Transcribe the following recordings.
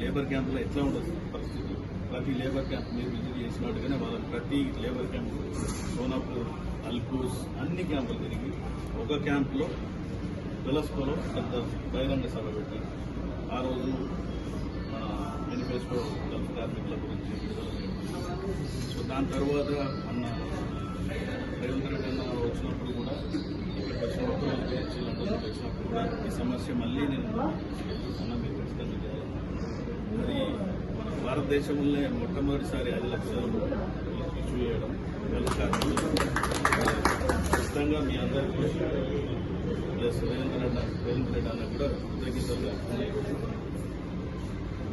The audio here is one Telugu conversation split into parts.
లేబర్ క్యాంపులో ఎట్లా ఉండదు పరిస్థితి? ప్రతి లేబర్ క్యాంప్ మీరు విజిట్ చేసినట్టుగానే వాళ్ళ ప్రతి లేబర్ క్యాంప్ సోనాపూర్ అల్కూస్ అన్ని క్యాంపులు తిరిగి ఒక క్యాంపులో తులస్కోలో పెద్ద బహిరంగ సభ పెట్టి ఆ రోజు మన మేనిఫెస్టో గల్ఫ్ కార్మికుల గురించి సో దాని తర్వాత అన్న రేవంత్ రెడ్డి అన్న వచ్చినప్పుడు కూడా ఇక్కడికి వచ్చినప్పుడు గురించి వచ్చినప్పుడు కూడా ఈ సమస్య మళ్ళీ నేను అన్న మీరు ఖచ్చితంగా చేయాలి అది మన భారతదేశంలోనే మొట్టమొదటిసారి ఐదు లక్షలు ఇష్యూ చేయడం ఖచ్చితంగా మీ అందరికీ ప్లస్ రేవంత్ రెడ్డి రేవంత్ రెడ్డి అన్న కూడా కృతజ్ఞతలు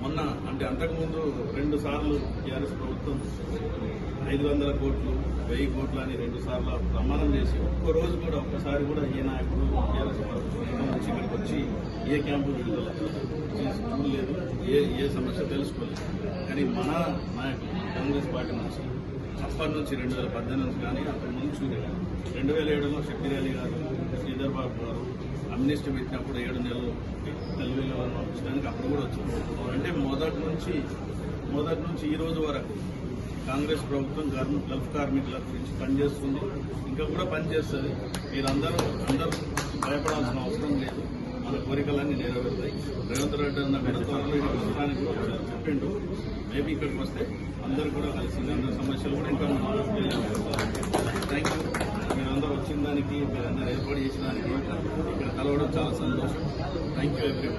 మొన్న అంటే అంతకుముందు రెండు సార్లు టీఆర్ఎస్ ప్రభుత్వం ఐదు వందల కోట్లు వెయ్యి కోట్లు అని రెండు సార్లు ప్రమాణం చేసి ఒక్క రోజు కూడా ఒక్కసారి కూడా ఏ నాయకుడు టీఆర్ఎస్ ప్రభుత్వం నుంచి ఏ క్యాంపు విడుదల చూడలేదు ఏ ఏ సమస్య తెలుసుకోలేదు. కానీ మన నాయకులు కాంగ్రెస్ పార్టీ నుంచి అప్పటి నుంచి రెండు వేల పద్దెనిమిది నుంచి కానీ అప్పటి నుంచి చూడలేదు రెండు వేల ఏడులో శక్తి ర్యాలీ గారు శ్రీధర్ బాబు గారు అమ్నిస్ట్ పెట్టినప్పుడు ఏడు నెలలు తెలుగులో పంపించడానికి అప్పుడు కూడా వచ్చింది అంటే మొదటి నుంచి మొదటి నుంచి ఈ రోజు వరకు కాంగ్రెస్ ప్రభుత్వం గర్మ గల్ఫ్ కార్మికుల గురించి పనిచేస్తుంది. ఇంకా కూడా పనిచేస్తుంది. మీరందరూ అందరూ భయపడాల్సిన అవసరం లేదు. మన కోరికలన్నీ నెరవేరుతాయి. రేవంత్ రెడ్డి అన్న కూడా త్వరలో ఇక్కడ చెప్పిండు. మేబీ ఇక్కడికి వస్తే అందరూ కూడా కలిసి సమస్యలు కూడా ఇంకా థ్యాంక్ యూ మీరందరూ వచ్చిన దానికి మీరందరూ ఏర్పాటు చేసిన దానికి ఇక్కడ కలవడం చాలా సంతోషం. థ్యాంక్ యూ ఎవ్రీ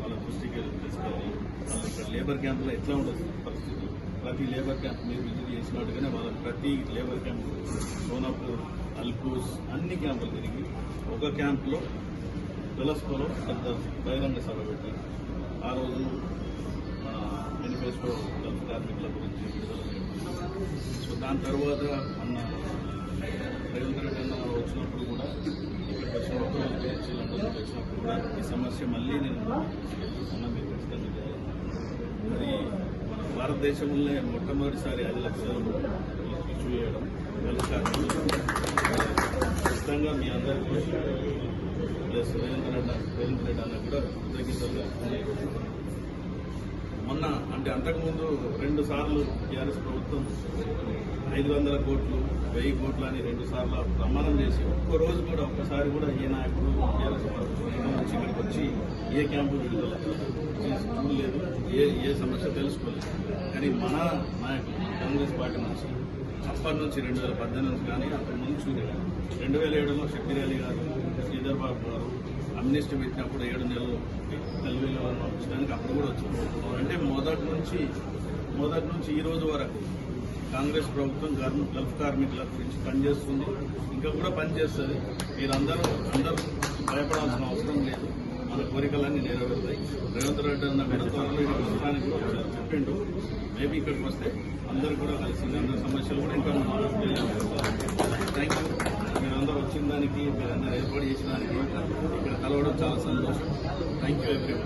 వాళ్ళ దృష్టికి తీసుకెళ్ళి ఇక్కడ లేబర్ క్యాంపులో ఎట్లా ఉండదు పరిస్థితి. ప్రతి లేబర్ క్యాంప్ మీరు విజిట్ చేసినట్టుగానే వాళ్ళ ప్రతి లేబర్ క్యాంప్ సోనాపూర్ అల్కూస్ అన్ని క్యాంపులు తిరిగి ఒక క్యాంప్లో తులస్కోలో పెద్ద బహిరంగ సభ పెట్టి ఆ రోజు మన మేనిఫెస్టో గల్ఫ్ కార్మికుల గురించి సో దాని తర్వాత మన రేవంత్ రెడ్డి అన్న వచ్చినప్పుడు కూడా ఇక్కడికి వచ్చినప్పుడు గురించి లండన్ వచ్చినప్పుడు కూడా ఈ సమస్య మళ్ళీ నేను అన్న మీరు ఖచ్చితంగా చేయాలి. అది మన భారతదేశంలోనే మొట్టమొదటిసారి ఐదు లక్షలు ఇష్యూ చేయడం గల్ఫ్ కార్మికులు ఖచ్చితంగా మీ అందరికీ ప్లస్ రేవంత్ రెడ్డి రేవంత్ రెడ్డి అన్న కూడా కృతజ్ఞతలు మొన్న అంటే అంతకుముందు రెండు సార్లు టీఆర్ఎస్ ప్రభుత్వం ఐదు వందల కోట్లు వెయ్యి కోట్లు అని రెండు సార్లు ప్రమాణం చేసి ఒక్క రోజు కూడా ఒక్కసారి కూడా ఏ నాయకుడు టీఆర్ఎస్ ప్రభుత్వం నుంచి ఇక్కడికి వచ్చి ఏ క్యాంపు విడుదల చూడలేదు ఏ ఏ సమస్య తెలుసుకోలేదు. కానీ మన నాయకులు కాంగ్రెస్ పార్టీ నుంచి అప్పటి నుంచి రెండు వేల పద్దెనిమిది కానీ అంతకు ముందు రెండు వేల ఏడులో శక్తిరేలి గారు శ్రీధర్ బాబు గారు అమ్నిస్ట్ పెట్టినప్పుడు ఏడు నెలలు తెలుగులో పంపించడానికి అప్పుడు కూడా వచ్చింది అంటే మొదటి నుంచి మొదటి నుంచి ఈ రోజు వరకు కాంగ్రెస్ ప్రభుత్వం గర్మ గల్ఫ్ కార్మికుల గురించి పనిచేస్తుంది. ఇంకా కూడా పనిచేస్తుంది. మీరందరూ అందరూ భయపడాల్సిన అవసరం లేదు. మన కోరికలన్నీ నెరవేరుతాయి. రేవంత్ రెడ్డి అన్న కూడా త్వరలో ఇక్కడ వస్తానికి చెప్పిండు. మేబీ ఇక్కడికి వస్తే అందరూ కూడా కలిసి అందరి సమస్యలు కూడా ఇంకా థ్యాంక్ యూ మీరందరూ వచ్చిన దానికి మీరందరూ ఏర్పాటు చేసిన దానికి ఇక్కడ కలవడం చాలా సంతోషం. Thank you every